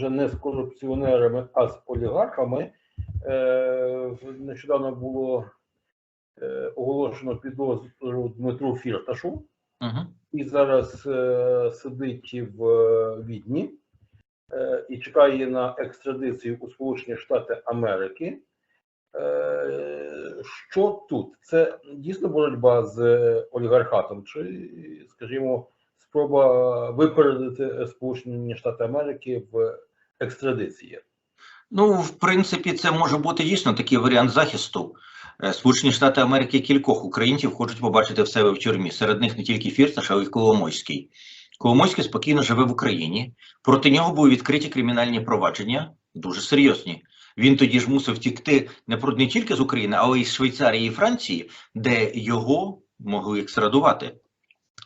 вже не з корупціонерами, а з олігархами. Е, Нещодавно було е, оголошено підозру Дмитру Фірташу, Угу. і зараз е, сидить в Відні і чекає на екстрадицію у Сполучені Штати Америки. Що тут? Це дійсно боротьба з олігархатом, чи, скажімо, спроба випередити Сполучені Штати Америки в екстрадиції? Ну, в принципі, це може бути дійсно такий варіант захисту. Е, Сполучені Штати Америки кількох українців хочуть побачити в себе в тюрмі. Серед них не тільки Фірташ, але й Коломойський. Коломойський спокійно живе в Україні. Проти нього були відкриті кримінальні провадження, дуже серйозні. Він тоді ж мусив втікти не не тільки з України, але й з Швейцарії і Франції, де його могли екстрадувати.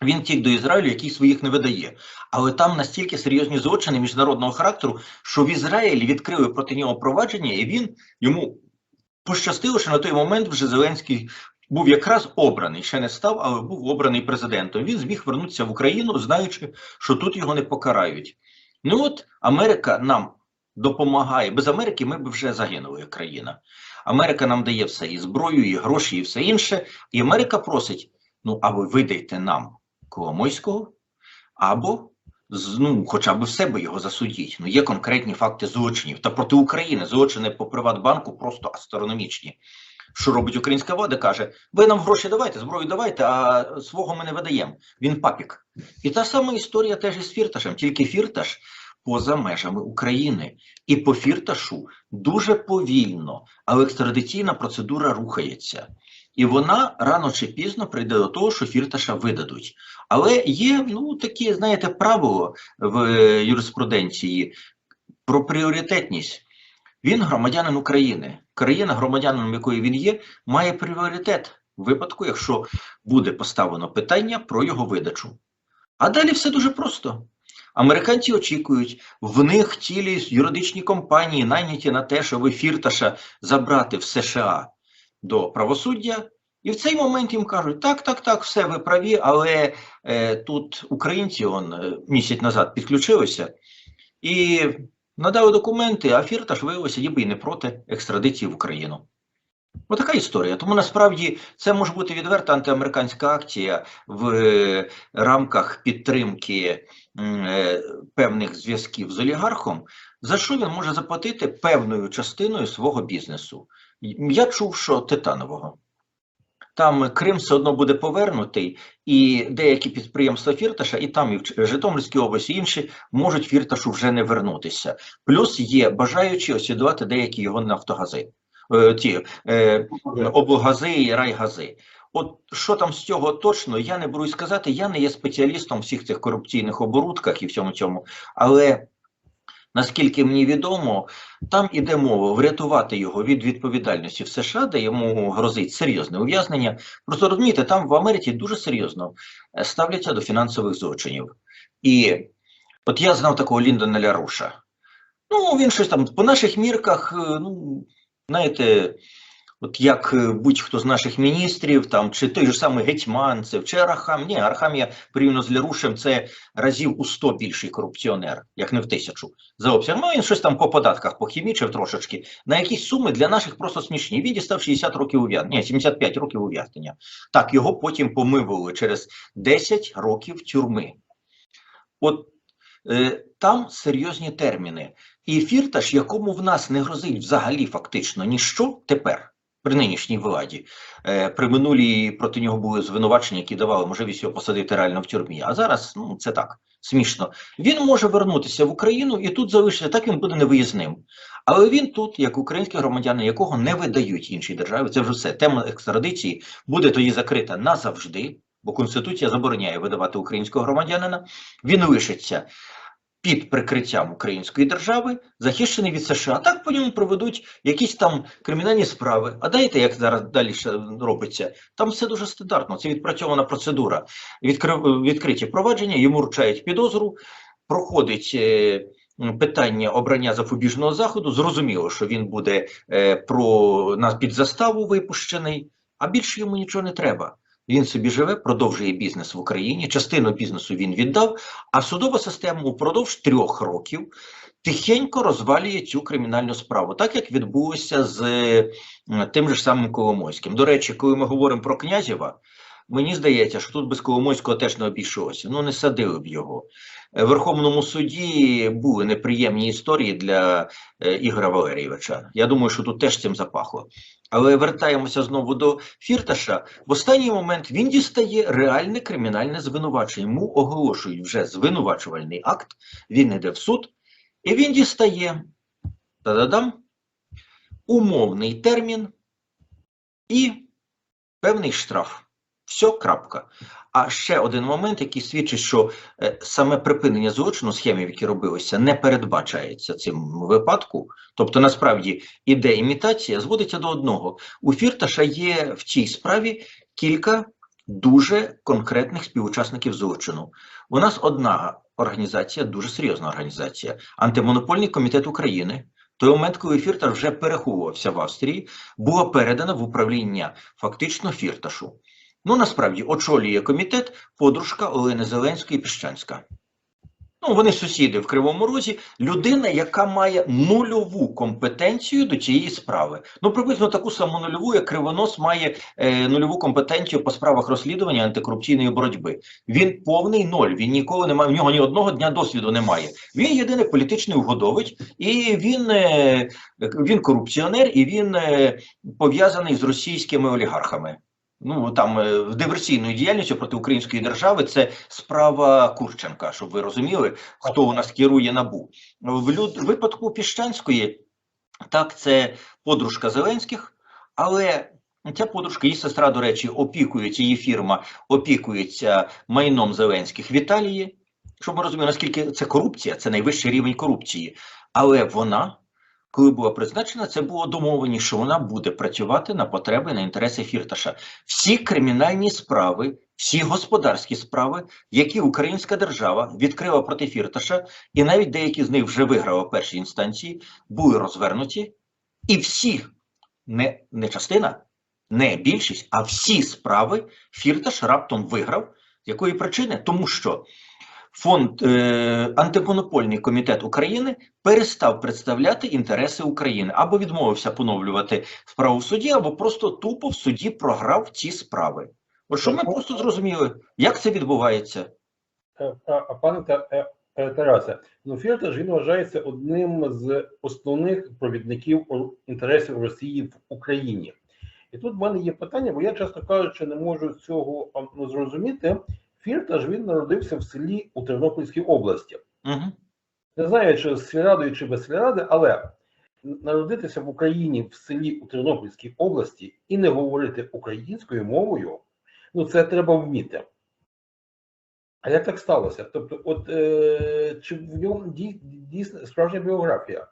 Він втік до Ізраїлю, який своїх не видає. Але там настільки серйозні злочини міжнародного характеру, що в Ізраїлі відкрили проти нього провадження, і він йому пощастило, що на той момент вже Зеленський був якраз обраний, ще не став, але був обраний президентом. Він зміг вернутися в Україну, знаючи, що тут його не покарають. Ну от Америка нам допомагає. Без Америки ми б вже загинули як країна. Америка нам дає все і зброю, і гроші, і все інше. І Америка просить: ну або видайте нам Коломойського, або ну, хоча б в себе його засудіть. Ну, є конкретні факти злочинів. Та проти України злочини по Приватбанку просто астрономічні. Що робить українська влада? Каже: ви нам гроші давайте, зброю давайте, а свого ми не видаємо. Він папік. І та сама історія теж із Фірташем, тільки Фірташ поза межами України. І по Фірташу дуже повільно, але екстрадиційна процедура рухається. І вона рано чи пізно прийде до того, що Фірташа видадуть. Але є ну такі, знаєте, правило в е, юриспруденції про пріоритетність. Він громадянин України. Країна, громадянином якої він є, має пріоритет в випадку, якщо буде поставлено питання про його видачу. А далі все дуже просто. Американці очікують, в них цілі юридичні компанії найняті на те, щоб Фірташа забрати в США до правосуддя. І в цей момент їм кажуть: так, так, так, все, ви праві, але е, тут українці он, е, місяць назад підключилися і надали документи, а Фірташ і не проти екстрадиції в Україну. Отака історія. Тому насправді це може бути відверта антиамериканська акція в е, рамках підтримки е, певних зв'язків з олігархом, за що він може заплатити певною частиною свого бізнесу. Я чув, що титанового. Там Крим все одно буде повернутий, і деякі підприємства Фірташа, і там і в Житомирській області, і інші можуть Фірташу вже не вернутися. Плюс є бажаючі освідувати деякі його нафтогази, е, ті е, облгази і райгази. От що там з цього точно, я не берусь сказати. Я не є спеціалістом всіх цих корупційних оборудках і всьому цьому, але наскільки мені відомо, там іде мова врятувати його від відповідальності в США, де йому грозить серйозне ув'язнення. Просто розумієте, там в Америці дуже серйозно е, ставляться до фінансових злочинів. І от я знав такого Ліндона Ляруша. Ну, він щось там по наших мірках, е, ну, знаєте, от як е, будь-хто з наших міністрів, там, чи той же самий Гетьманцев, чи Арахам. Ні, Арахам я порівняно з Лярушем, це разів у 100 більший корупціонер, як не в тисячу за обсягом. Ну, він щось там по податках похімічив трошечки. На якісь суми для наших просто смішні. Він дістав 60 років ув'язнення, ні, 75 років ув'язнення. Так, його потім помивали через 10 років тюрми. От е, там серйозні терміни. І фірташ, якому в нас не грозить взагалі фактично ніщо тепер. При нинішній владі е, при минулій проти нього були звинувачення, які давали можливість його посадити реально в тюрмі. А зараз ну це так смішно. Він може вернутися в Україну і тут залишиться. Так він буде невиїзним. Але він тут, як український громадянин, якого не видають іншій державі. Це вже все. Тема екстрадиції буде тоді закрита назавжди, бо конституція забороняє видавати українського громадянина. Він лишиться під прикриттям української держави, захищений від США. Так по ньому проведуть якісь там кримінальні справи. А дайте, як зараз далі робиться, там все дуже стандартно. Це відпрацьована процедура. Відкрив, відкриті провадження, йому вручають підозру, проходить. е, Питання обрання запобіжного заходу зрозуміло, що він буде е, про на під заставу випущений, а більше йому нічого не треба. Він собі живе, продовжує бізнес в Україні. Частину бізнесу він віддав, а судова система упродовж трьох років тихенько розвалює цю кримінальну справу, так як відбулося з е, тим же самим Коломойським. До речі, коли ми говоримо про Князєва, мені здається, що тут без Коломойського теж не обійшлося. Ну, не садили б його. Е, Верховному суді були неприємні історії для е, Ігоря Валерійовича. Я думаю, що тут теж цим запахло. Але вертаємося знову до Фірташа. В останній момент він дістає реальне кримінальне звинувачення. Йому оголошують вже звинувачувальний акт. Він йде в суд, і він дістає та-да-дам, умовний термін і певний штраф. Все, крапка. А ще один момент, який свідчить, що е, саме припинення злочину схемів, які робилися, не передбачається цим випадку. Тобто, насправді, іде імітація, зводиться до одного. У Фірташа є в цій справі кілька дуже конкретних співучасників злочину. У нас одна організація, дуже серйозна організація, антимонопольний комітет України. Той момент, коли Фірташ вже переховувався в Австрії, була передана в управління фактично Фірташу. Ну, насправді, очолює комітет подружка Олени Зеленської Піщанська. Ну, вони сусіди в Кривому Розі, людина, яка має нульову компетенцію до цієї справи. Ну, приблизно таку саму нульову, як Кривонос має е, нульову компетенцію по справах розслідування антикорупційної боротьби. Він повний ноль. Він ніколи не має, в нього ні одного дня досвіду немає. Він єдиний політичний угодовець, і він, е, він корупціонер, і він е, пов'язаний з російськими олігархами. Ну там е, диверсійною діяльністю проти української держави це справа Курченка, щоб ви розуміли, хто у нас керує набу в люд... випадку Піщанської. Так, це подружка Зеленських, але ця подружка, її сестра, до речі, опікується, її фірма опікується майном Зеленських в Італії. Щоб ми розуміли, наскільки це корупція, це найвищий рівень корупції. Але вона, коли була призначена, це було домовлені, що вона буде працювати на потреби на інтереси Фірташа. Всі кримінальні справи, всі господарські справи, які українська держава відкрила проти Фірташа, і навіть деякі з них вже виграли в першій інстанції, були розвернуті, і всі, не, не частина, не більшість, а всі справи Фірташ раптом виграв. З якої причини? Тому що фонд е, антимонопольний комітет України перестав представляти інтереси України або відмовився поновлювати справу в суді, або просто тупо в суді програв ці справи. От що ми просто зрозуміли, як це відбувається. Е, А, пане Та- е, е, Тарасе, ну Фірташ він вважається одним з основних провідників інтересів Росії в Україні. І тут в мене є питання, бо я, чесно кажучи, не можу цього ну, зрозуміти. Фірташ він народився в селі у Тернопільській області. Угу. Не знаю, чи з сільрадою, чи без сільради, але народитися в Україні в селі у Тернопільській області і не говорити українською мовою, ну це треба вміти. А як так сталося? Тобто, от е, чи в ньому дійсно справжня біографія?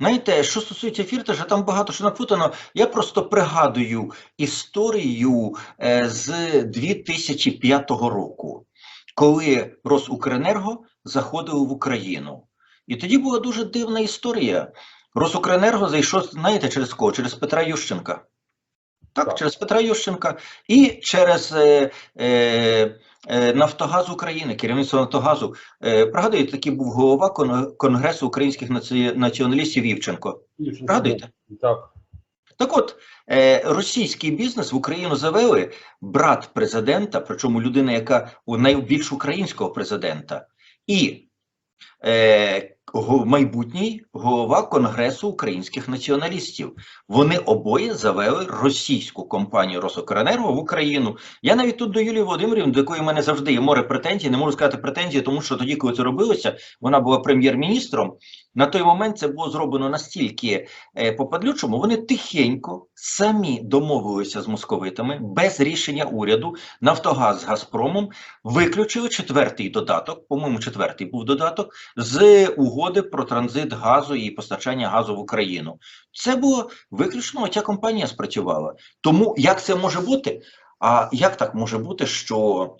Знаєте, що стосується Фірташа, там багато що напутано. Я просто пригадую історію е, з 2005 року, коли Росукренерго заходив в Україну. І тоді була дуже дивна історія. Росукренерго зайшов, знаєте, через кого? Через Петра Ющенка. Так, Так. через Петра Ющенка і через е, е, е, Нафтогаз України, керівництво Нафтогазу. Е, пригадуєте, такий був голова кон- Конгресу українських наці- націоналістів Івченко. Пригадуєте? Так. Так от, е, російський бізнес в Україну завели брат президента, причому людина, яка у найбільш українського президента, і е, майбутній голова Конгресу українських націоналістів. Вони обоє завели російську компанію Росокренерго в Україну. Я навіть тут до Юлії Володимирівни, до якої в мене завжди є море претензій, не можу сказати претензії, тому що тоді, коли це робилося, вона була прем'єр-міністром. На той момент це було зроблено настільки е, по-падлючому, вони тихенько самі домовилися з московитами без рішення уряду. Нафтогаз з Газпромом виключили четвертий додаток, по-моєму, четвертий був додаток з угоди про транзит газу і постачання газу в Україну. Це було виключно ця компанія спрацювала. Тому як це може бути? А як так може бути, що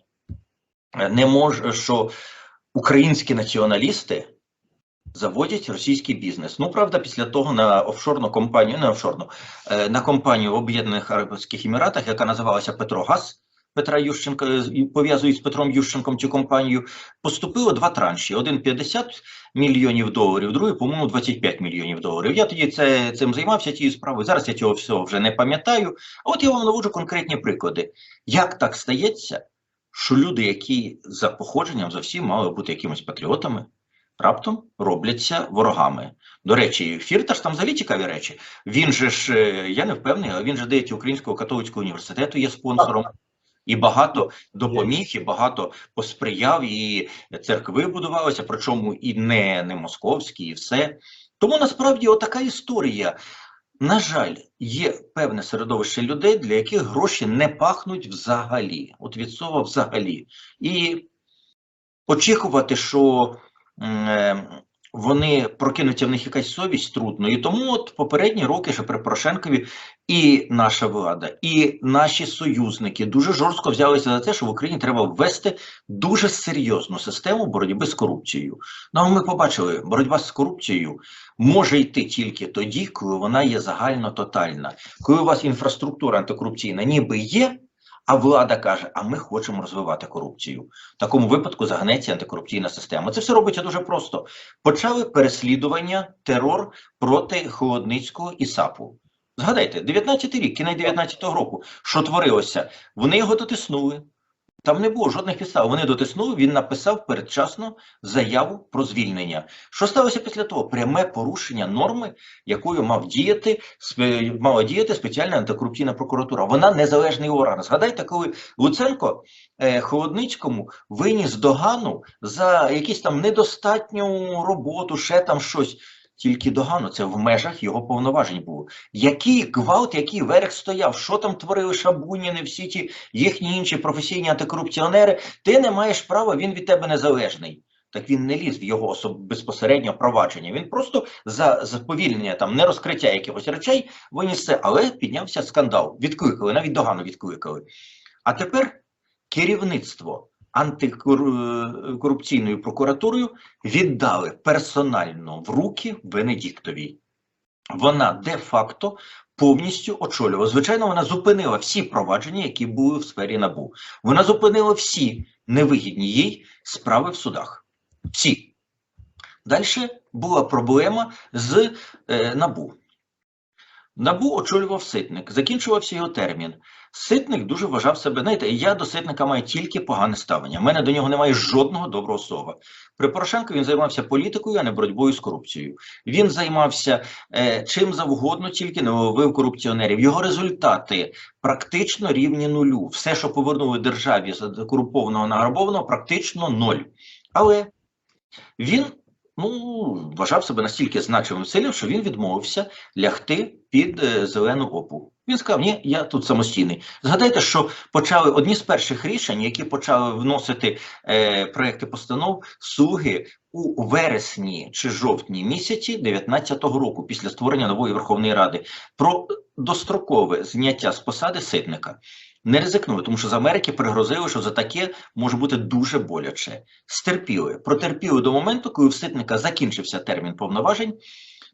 е, не може, що українські націоналісти заводять російський бізнес? Ну правда, після того на офшорну компанію, не офшорну, е, на компанію в Об'єднаних Арабських Еміратах, яка називалася Петрогаз. Петра Ющенка е, пов'язують з Петром Ющенком цю компанію, поступило два транші: один 50 мільйонів доларів, другий, по-моєму, 25 мільйонів доларів. Я тоді це, цим займався тією справою. Зараз я цього всього вже не пам'ятаю. А от я вам наводжу конкретні приклади. Як так стається, що люди, які за походженням за всім мали бути якимись патріотами, раптом робляться ворогами. До речі, Фірташ там взагалі цікаві речі. Він же ж, е, я не впевнений, але він же деякі Українського католицького університету є спонсором. І багато допоміг, і багато посприяв, і церкви будувалися, причому і не, не московські, і все. Тому насправді отака історія. На жаль, є певне середовище людей, для яких гроші не пахнуть взагалі, от від слова взагалі. І очікувати, що вони прокинуться в них якась совість трудно. І тому от попередні роки, ще при Порошенкові, і наша влада, і наші союзники дуже жорстко взялися за те, що в Україні треба ввести дуже серйозну систему боротьби з корупцією. Ну ми побачили, боротьба з корупцією може йти тільки тоді, коли вона є загально тотальна. Коли у вас інфраструктура антикорупційна ніби є, а влада каже, а ми хочемо розвивати корупцію. В такому випадку загнеться антикорупційна система. Це все робиться дуже просто. Почали переслідування, терор проти Холодницького і САПу. Згадайте, 19-й рік, кінець 19-го року, що творилося? Вони його дотиснули. Там не було жодних підстав. Вони дотиснули, він написав передчасно заяву про звільнення. Що сталося після того? Пряме порушення норми, якою мав діяти мала діяти спеціальна антикорупційна прокуратура. Вона незалежний орган. Згадайте, коли Луценко е, Холодницькому виніс догану за якісь там недостатню роботу, ще там щось. Тільки догану, це в межах його повноважень було. Який гвалт, який верх стояв, що там творили Шабуніни, всі ті їхні інші професійні антикорупціонери, ти не маєш права, він від тебе незалежний. Так він не ліз в його особ... безпосередньо провадження. Він просто за заповільнення, там не розкриття якихось речей виніс це, але піднявся скандал. Відкликали, навіть догану відкликали. А тепер керівництво антикорупційною прокуратурою віддали персонально в руки Венедіктовій. Вона де-факто повністю очолювала. Звичайно, вона зупинила всі провадження, які були в сфері НАБУ. Вона зупинила всі невигідні їй справи в судах. Всі. Далі була проблема з е, НАБУ. НАБУ очолював Ситник, закінчувався його термін. Ситник дуже вважав себе. Знаєте, я до Ситника маю тільки погане ставлення. У мене до нього немає жодного доброго слова. При Порошенку він займався політикою, а не боротьбою з корупцією. Він займався е, чим завгодно, тільки не ловив корупціонерів. Його результати практично рівні нулю. Все, що повернули державі з корумпованого награбованого, практично ноль. Але він ну, вважав себе настільки значимим силів, що він відмовився лягти під е, зелену опу. Він сказав: ні, я тут самостійний. Згадайте, що почали одні з перших рішень, які почали вносити е, проекти постанов слуги у вересні чи жовтні місяці 19-го року, після створення нової Верховної Ради, про дострокове зняття з посади ситника. Не ризикнули, тому що з Америки пригрозили, що за таке може бути дуже боляче. Стерпіли, протерпіли до моменту, коли в ситника закінчився термін повноважень.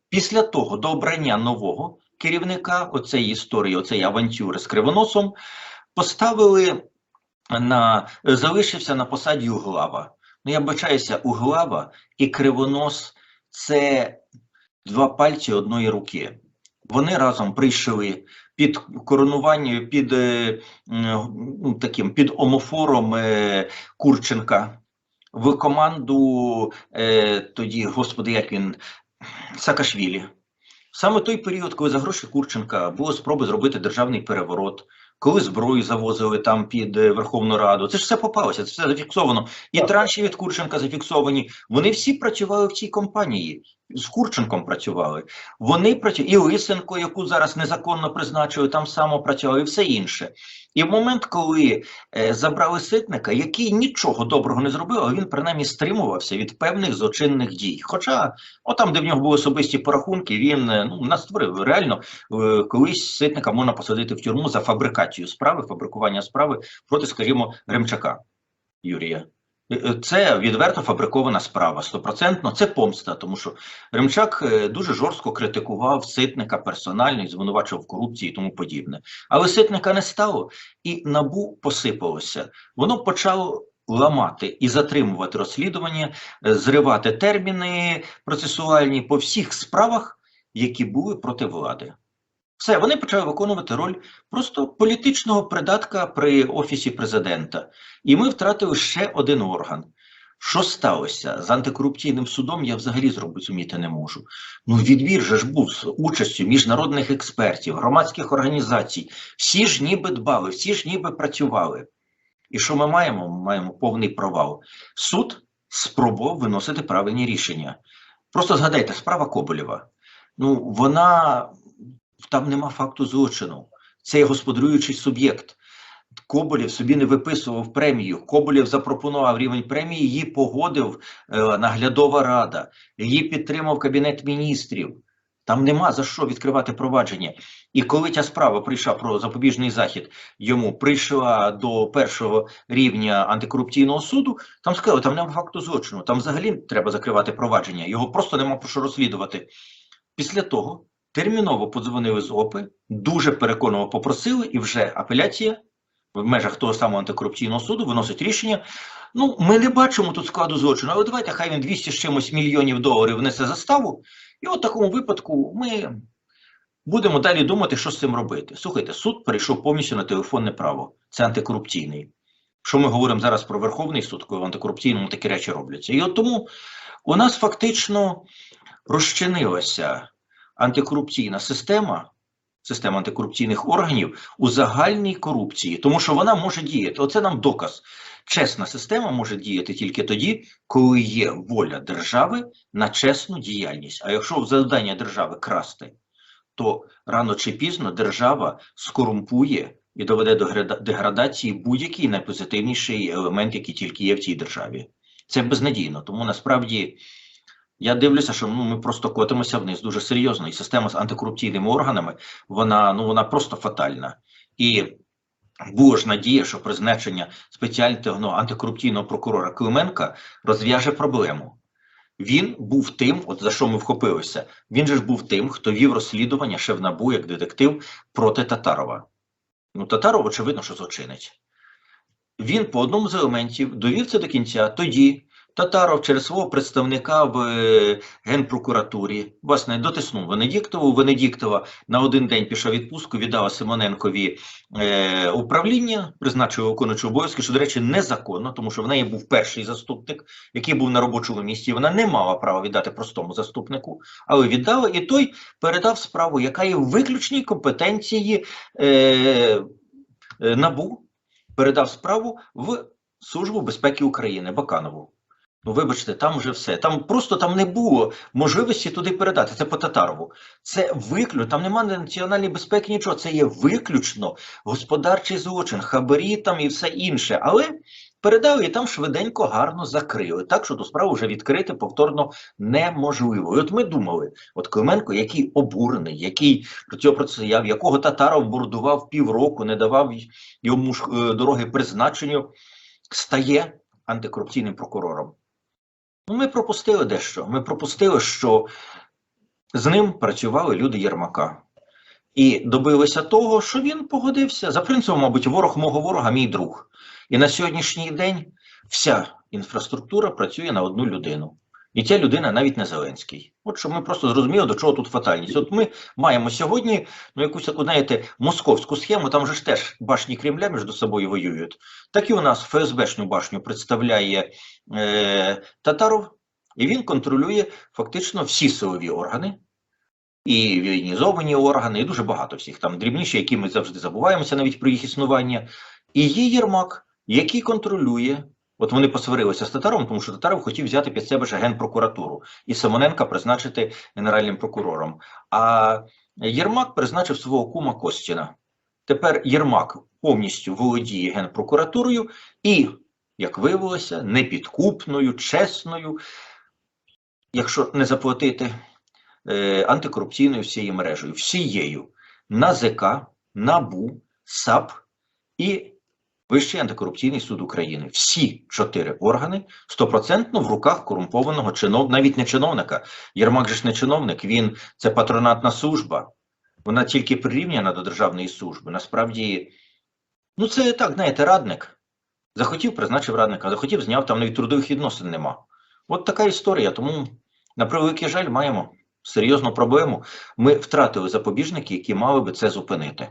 Після того до обрання нового керівника оцеї історії, оцеї авантюри з кривоносом, поставили на залишився на посаді Углава. Ну я бачаюся, Углава і кривонос це два пальці одної руки. Вони разом прийшли під коронування, під е, ну, під омофором е, Курченка в команду е, тоді, господи, як він Саакашвілі. Саме той період, коли за гроші Курченка було спроби зробити державний переворот, коли зброю завозили там під е, Верховну Раду, це ж все попалося, це все зафіксовано. І транші від Курченка зафіксовані. Вони всі працювали в цій компанії. З Курченком працювали. Вони працювали, і Лисенко, яку зараз незаконно призначили, там само працювали, і все інше. І в момент, коли е, забрали ситника, який нічого доброго не зробив, але він принаймні стримувався від певних злочинних дій. Хоча, отам, де в нього були особисті порахунки, він е, ну, настворив. Реально, е, колись ситника можна посадити в тюрму за фабрикацію справи, фабрикування справи проти, скажімо, Ремчака Юрія. Е, Це відверто фабрикована справа, стопроцентно. Це помста, тому що Ремчак е, дуже жорстко критикував Ситника персонально і звинувачував корупції і тому подібне. Але Ситника не стало, і набу посипалося. Воно почало ламати і затримувати розслідування, е, зривати терміни процесуальні по всіх справах, які були проти влади. Все, вони почали виконувати роль просто політичного придатка при офісі президента. І ми втратили ще один орган. Що сталося з антикорупційним судом? Я взагалі зрозуміти не можу. Ну, відбір же ж був з участю міжнародних експертів, громадських організацій. Всі ж ніби дбали, всі ж ніби працювали. І що ми маємо? Ми маємо повний провал. Суд спробував виносити правильні рішення. Просто згадайте, справа Коболєва. Ну, вона там нема факту злочину. Це є господарюючий суб'єкт. Коболєв собі не виписував премію. Коболєв запропонував рівень премії, її погодив е, наглядова рада, її підтримав Кабінет міністрів. Там нема за що відкривати провадження. І коли ця справа прийшла про запобіжний захід, йому прийшла до першого рівня антикорупційного суду, там сказали, там нема факту злочину, там взагалі треба закривати провадження, його просто нема про що розслідувати. Після того терміново подзвонили з ОПи, дуже переконливо попросили, і вже апеляція в межах того самого антикорупційного суду виносить рішення. Ну, ми не бачимо тут складу злочину, але давайте хай він 200 з чимось мільйонів доларів внесе заставу, і от в такому випадку ми будемо далі думати, що з цим робити. Слухайте, суд перейшов повністю на телефонне право. Це антикорупційний. Що ми говоримо зараз про Верховний суд, коли в антикорупційному такі речі робляться. І от тому у нас фактично розчинилася антикорупційна система, система антикорупційних органів у загальній корупції, тому що вона може діяти. Оце нам доказ. Чесна система може діяти тільки тоді, коли є воля держави на чесну діяльність. А якщо завдання держави красти, то рано чи пізно держава скорумпує і доведе до града- деградації будь-який найпозитивніший елемент, який тільки є в цій державі. Це безнадійно. Тому насправді я дивлюся, що ну, ми просто котимося вниз дуже серйозно. І система з антикорупційними органами вона ну вона просто фатальна. І була ж надія, що призначення спеціального антикорупційного прокурора Клименка розв'яже проблему. Він був тим, от за що ми вхопилися. Він же ж був тим, хто вів розслідування ще в НАБУ як детектив проти Татарова. Ну, Татаров, очевидно, що злочинець. Він по одному з елементів довів це до кінця тоді. Татаров через свого представника в е, Генпрокуратурі власне дотиснув Венедіктову. Венедіктова на один день пішов відпустку, віддала Симоненкові е, управління, призначив виконуючого обов'язки, що, до речі, незаконно, тому що в неї був перший заступник, який був на робочому місці. Вона не мала права віддати простому заступнику, але віддала, і той передав справу, яка є в виключній компетенції е, е, НАБУ, передав справу в Службу безпеки України Баканову. Ну, вибачте, там вже все. Там просто там не було можливості туди передати. Це по Татарову. Це виключно, там немає національної безпеки, нічого. Це є виключно господарчий злочин, хабарі там і все інше. Але передали і там швиденько гарно закрили. Так що ту справу вже відкрити повторно неможливо. І от ми думали, от Клименко, який обурений, який до цього протистояв, якого Татаров бурдував півроку, не давав йому е, дороги призначенню, стає антикорупційним прокурором. Ну, ми пропустили дещо. Ми пропустили, що з ним працювали люди Єрмака. І добилися того, що він погодився. За принципом, мабуть, ворог мого ворога, мій друг. І на сьогоднішній день вся інфраструктура працює на одну людину. І ця людина навіть не Зеленський. От щоб ми просто зрозуміли, до чого тут фатальність. От ми маємо сьогодні ну, якусь таку, знаєте, московську схему, там же ж теж башні Кремля між собою воюють. Так і у нас ФСБшну башню представляє е, Татаров, і він контролює фактично всі силові органи, і воєнізовані органи, і дуже багато всіх там дрібніші, які ми завжди забуваємося навіть про їх існування. І є Єрмак, який контролює. От вони посварилися з Татаровим, тому що Татаров хотів взяти під себе ж генпрокуратуру і Симоненка призначити генеральним прокурором. А Єрмак призначив свого кума Костіна. Тепер Єрмак повністю володіє генпрокуратурою і, як виявилося, непідкупною, чесною, якщо не заплатити, е, антикорупційною всією мережею, всією НАЗК, НАБУ, САП і Вищий антикорупційний суд України. Всі чотири органи стопроцентно в руках корумпованого чинов, навіть не чиновника. Єрмак же ж не чиновник, він це патронатна служба. Вона тільки прирівняна до державної служби. Насправді, ну це так, знаєте, радник. Захотів, призначив радника, захотів, зняв, там навіть трудових відносин нема. От така історія. Тому, на превеликий жаль, маємо серйозну проблему. Ми втратили запобіжники, які мали би це зупинити.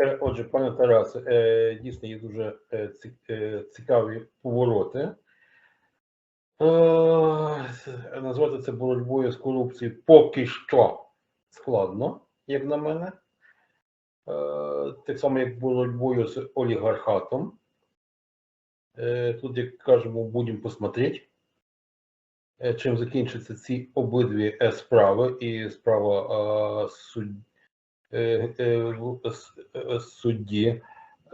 Е, Отже, пане Тарасе, е, дійсно є дуже е, ці- цікаві повороти. Назвати це боротьбою з корупцією поки що складно, як на мене. Так само, як боротьбою з олігархатом. Тут, як кажемо, будемо посмотреть, е, чим закінчаться ці обидві справи, і справа суд судді,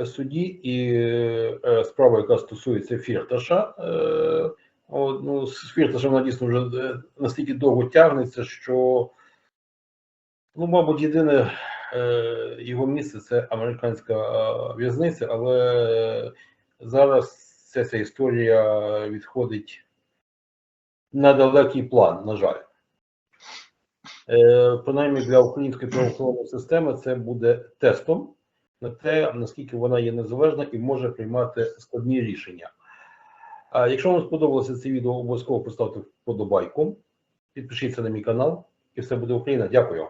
судді і е, справа, яка стосується Фірташа. Е, ну, з Фірташем вона дійсно вже е, настільки довго тягнеться, що, ну, мабуть, єдине е, його місце це американська е, в'язниця, але зараз ця, ця історія відходить на далекий план, на жаль. Е, принаймні для української правоохоронної системи це буде тестом на те, наскільки вона є незалежна і може приймати складні рішення. А якщо вам сподобалося це відео, обов'язково поставте вподобайку, підпишіться на мій канал, і все буде Україна. Дякую.